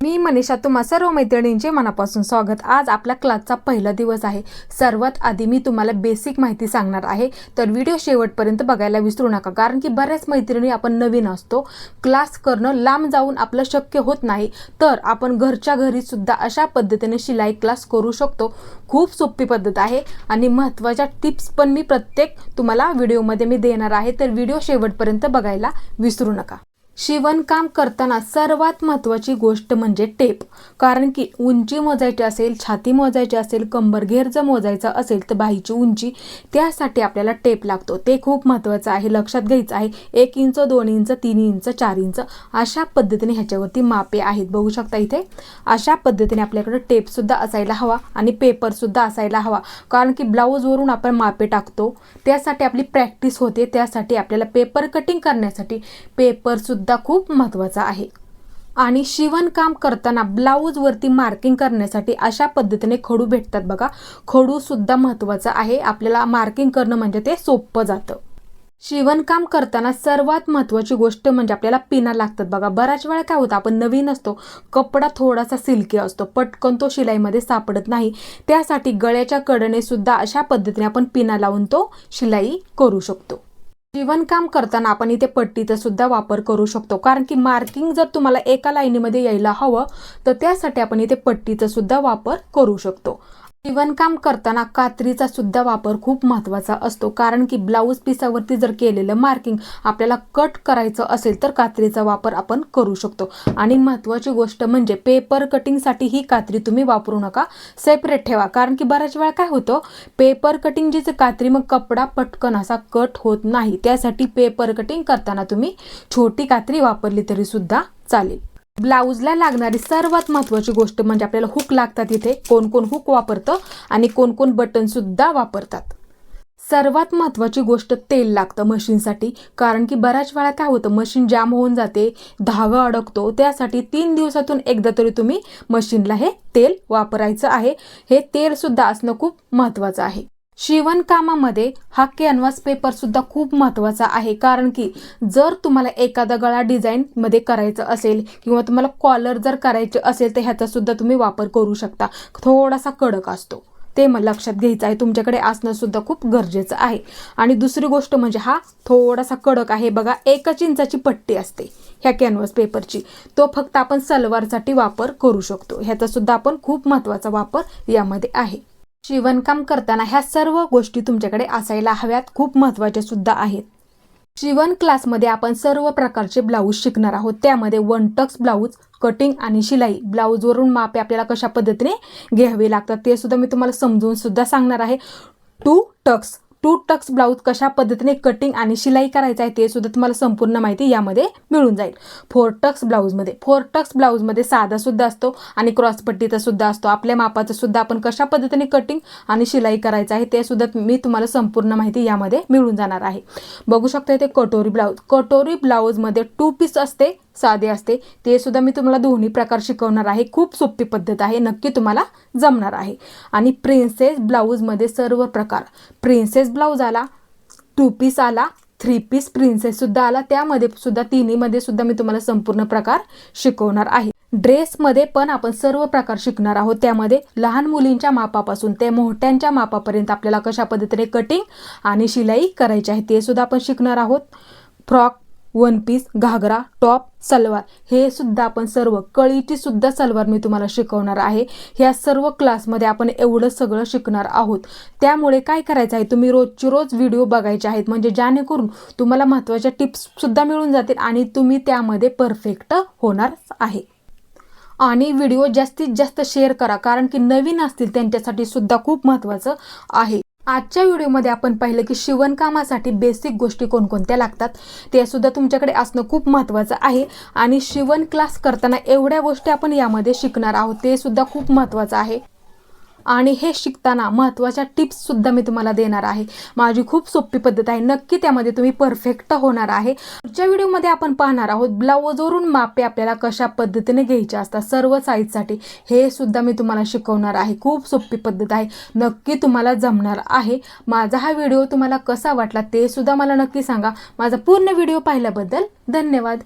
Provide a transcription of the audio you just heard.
मी मनीषा तुम्हा सर्व मैत्रिणींचे मनापासून स्वागत. आज आपल्या क्लासचा पहिला दिवस आहे. सर्वात आधी मी तुम्हाला बेसिक माहिती सांगणार आहे. तर व्हिडिओ शेवटपर्यंत बघायला विसरू नका कारण की बऱ्याच मैत्रिणी आपण नवीन असतो. क्लास करणं लांब जाऊन आपलं शक्य होत नाही. तर आपण घरच्या घरी सुद्धा अशा पद्धतीने शिलाई क्लास करू शकतो. खूप सोपी पद्धत आहे आणि महत्त्वाच्या टिप्स पण मी प्रत्येक तुम्हाला व्हिडिओमध्ये मी देणार आहे. तर व्हिडिओ शेवटपर्यंत बघायला विसरू नका. शिवणकाम करताना सर्वात महत्त्वाची गोष्ट म्हणजे टेप. कारण की उंची मोजायची असेल छाती मोजायची असेल कंबरघेर जर मोजायचा असेल तर बाईची उंची त्यासाठी आपल्याला टेप लागतो. ते खूप महत्त्वाचं आहे लक्षात घ्यायचं आहे. एक इंच दोन इंच तीन इंच चार इंच अशा पद्धतीने ह्याच्यावरती मापे आहेत. बघू शकता इथे? अशा पद्धतीने आपल्याकडे टेपसुद्धा असायला हवा आणि पेपरसुद्धा असायला हवा. कारण की ब्लाऊजवरून आपण मापे टाकतो त्यासाठी आपली प्रॅक्टिस होते त्यासाठी आपल्याला पेपर कटिंग करण्यासाठी पेपरसुद्धा खूप महत्त्वाचा आहे. आणि शिवणकाम करताना ब्लाऊजवरती मार्किंग करण्यासाठी अशा पद्धतीने खडू भेटतात बघा. खडूसुद्धा महत्त्वाचं आहे. आपल्याला मार्किंग करणं म्हणजे ते सोपं जातं. शिवणकाम करताना सर्वात महत्त्वाची गोष्ट म्हणजे आपल्याला पिना लागतात बघा. बऱ्याच वेळा काय होतं आपण नवीन असतो कपडा थोडासा सिल्की असतो पटकन तो शिलाईमध्ये सापडत नाही. त्यासाठी गळ्याच्या कडने सुद्धा अशा पद्धतीने आपण पिना लावून तो शिलाई करू शकतो. शिवणकाम करताना आपण इथे पट्टीचा सुद्धा वापर करू शकतो. कारण की मार्किंग जर तुम्हाला एका लाईनीमध्ये यायला हवं तर त्यासाठी आपण इथे पट्टीचा सुद्धा वापर करू शकतो. शिवणकाम करताना कात्रीचा सुद्धा वापर खूप महत्त्वाचा असतो. कारण की ब्लाऊज पिसावरती जर केलेलं मार्किंग आपल्याला कट करायचं असेल तर कात्रीचा वापर आपण करू शकतो. आणि महत्त्वाची गोष्ट म्हणजे पेपर कटिंगसाठी ही कात्री तुम्ही वापरू नका. सेपरेट ठेवा. कारण की बऱ्याच वेळा काय होतं? पेपर कटिंगची जी कात्री मग कपडा पटकन असा कट होत नाही. त्यासाठी पेपर कटिंग करताना तुम्ही छोटी कात्री वापरली तरी सुद्धा चालेल. ब्लाऊजला लागणारी सर्वात महत्त्वाची गोष्ट म्हणजे आपल्याला हुक लागतात इथे. कोण कोण हुक वापरतं आणि कोण कोण बटन सुद्धा वापरतात. सर्वात महत्त्वाची गोष्ट तेल लागतं मशीनसाठी. कारण की बऱ्याच वेळा काय होतं मशीन जाम होऊन जाते धागा अडकतो. त्यासाठी तीन दिवसातून एकदा तरी तुम्ही मशीनला हे तेल वापरायचं आहे. हे तेल सुद्धा असणं खूप महत्त्वाचं आहे. शिवणकामामध्ये हा कॅनव्हास पेपर सुद्धा खूप महत्त्वाचा आहे. कारण की जर तुम्हाला एखादा गळा डिझाईनमध्ये करायचं असेल किंवा तुम्हाला कॉलर जर करायचे असेल तर ह्याचा सुद्धा तुम्ही वापर करू शकता. थोडासा कडक असतो. ते मग लक्षात घ्यायचं आहे. तुमच्याकडे असणं सुद्धा खूप गरजेचं आहे. आणि दुसरी गोष्ट म्हणजे हा थोडासा कडक आहे. बघा एकच इंचाची पट्टी असते ह्या कॅनव्हास पेपरची तो फक्त आपण सलवारसाठी वापर करू शकतो. ह्याचा सुद्धा आपण खूप महत्त्वाचा वापर यामध्ये आहे. शिवणकाम करताना ह्या सर्व गोष्टी तुमच्याकडे असायला हव्यात खूप महत्त्वाच्या सुद्धा आहेत. शिवण क्लासमध्ये आपण सर्व प्रकारचे ब्लाऊज शिकणार आहोत. त्यामध्ये वन टक्स ब्लाऊज कटिंग आणि शिलाई. ब्लाऊजवरून मापे आपल्याला कशा पद्धतीने घ्यावे लागतात ते सुद्धा मी तुम्हाला समजून सुद्धा सांगणार आहे. Two tucks two tucks blouse कशा पद्धतीने कटिंग आणि शिलाई करायचं आहे ते सुद्धा तुम्हाला संपूर्ण माहिती यामध्ये मिळून जाईल. फोर टक्स ब्लाऊजमध्ये फोर टक्स ब्लाऊजमध्ये साधा सुद्धा असतो आणि क्रॉसपट्टीचा सुद्धा असतो. आपल्या मापाचं सुद्धा आपण कशा पद्धतीने कटिंग आणि शिलाई करायचं आहे ते सुद्धा मी तुम्हाला संपूर्ण माहिती यामध्ये मिळून जाणार आहे. बघू शकता इथे कटोरी ब्लाऊज कटोरी ब्लाऊजमध्ये टू पीस असते. साधे असते. ते सुद्धा मी तुम्हाला दोन्ही प्रकार शिकवणार आहे. खूप सोपी पद्धत आहे. नक्की तुम्हाला जमणार आहे. आणि प्रिन्सेस ब्लाऊजमध्ये सर्व प्रकार. प्रिन्सेस ब्लाऊज आला टू पीस आला थ्री पीस प्रिन्सेससुद्धा आला. त्यामध्ये सुद्धा तिन्हीमध्ये सुद्धा मी तुम्हाला संपूर्ण प्रकार शिकवणार आहे. ड्रेसमध्ये पण आपण सर्व प्रकार शिकणार आहोत. त्यामध्ये लहान मुलींच्या मापापासून ते मोठ्यांच्या मापापर्यंत आपल्याला कशा पद्धतीने कटिंग आणि शिलाई करायची आहे ते सुद्धा आपण शिकणार आहोत. Frock one piece ghagra top salwar. हे सुद्धा आपण सर्व कळीची सुद्धा सलवार मी तुम्हाला शिकवणार आहे. ह्या सर्व क्लासमध्ये आपण एवढं सगळं शिकणार आहोत. त्यामुळे काय करायचं आहे तुम्ही रोजची रोज व्हिडिओ बघायचे आहेत. म्हणजे जेणेकरून तुम्हाला महत्त्वाच्या टिप्स सुद्धा मिळून जातील आणि तुम्ही त्यामध्ये परफेक्ट होणार आहे. आणि व्हिडिओ जास्तीत जास्त शेअर करा कारण की नवीन असतील त्यांच्यासाठी सुद्धा खूप महत्त्वाचं आहे. आजच्या व्हिडिओमध्ये आपण पाहिलं की शिवणकामासाठी बेसिक गोष्टी कोणकोणत्या लागतात ते सुद्धा तुमच्याकडे असणं खूप महत्त्वाचं आहे. आणि शिवण क्लास करताना एवढ्या गोष्टी आपण यामध्ये शिकणार आहोत ते सुद्धा खूप महत्त्वाचं आहे. आणि हे शिकताना महत्त्वाच्या टिप्ससुद्धा मी तुम्हाला देणार आहे. माझी खूप सोपी पद्धत आहे. नक्की त्यामध्ये तुम्ही परफेक्ट होणार आहे. पुढच्या व्हिडिओमध्ये आपण पाहणार आहोत ब्लाऊजवरून मापे आपल्याला कशा पद्धतीने घ्यायचे असतात सर्व साईजसाठी हे सुद्धा मी तुम्हाला शिकवणार आहे. खूप सोपी पद्धत आहे. नक्की तुम्हाला जमणार आहे. माझा हा व्हिडिओ तुम्हाला कसा वाटला ते सुद्धा मला नक्की सांगा. माझा पूर्ण व्हिडिओ पाहिल्याबद्दल धन्यवाद.